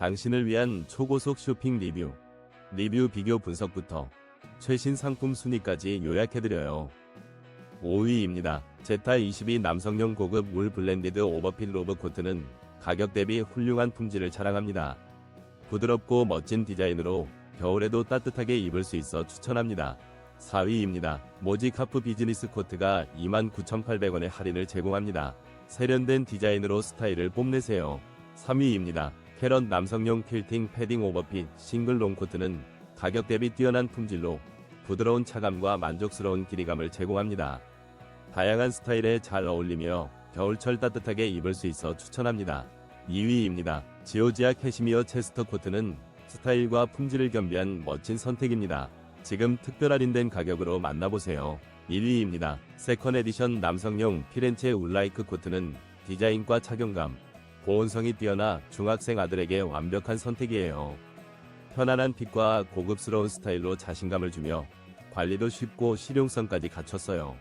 당신을 위한 초고속 쇼핑 리뷰. 리뷰 비교 분석부터 최신 상품 순위까지 요약해드려요. 5위입니다. 제타 22 남성용 고급 울 블렌디드 오버핏 로브 코트는 가격 대비 훌륭한 품질을 자랑합니다. 부드럽고 멋진 디자인으로 겨울에도 따뜻하게 입을 수 있어 추천합니다. 4위입니다. 모지카프 비즈니스 코트가 29,800원의 할인을 제공합니다. 세련된 디자인으로 스타일을 뽐내세요. 3위입니다. 캐럿 남성용 퀼팅 패딩 오버핏 싱글 롱코트는 가격 대비 뛰어난 품질로 부드러운 차감과 만족스러운 길이감을 제공합니다. 다양한 스타일에 잘 어울리며 겨울철 따뜻하게 입을 수 있어 추천합니다. 2위입니다. 지오지아 캐시미어 체스터 코트는 스타일과 품질을 겸비한 멋진 선택입니다. 지금 특별 할인된 가격으로 만나보세요. 1위입니다. 세컨 에디션 남성용 피렌체 울라이크 코트는 디자인과 착용감, 보온성이 뛰어나 중학생 아들에게 완벽한 선택이에요. 편안한 핏과 고급스러운 스타일로 자신감을 주며 관리도 쉽고 실용성까지 갖췄어요.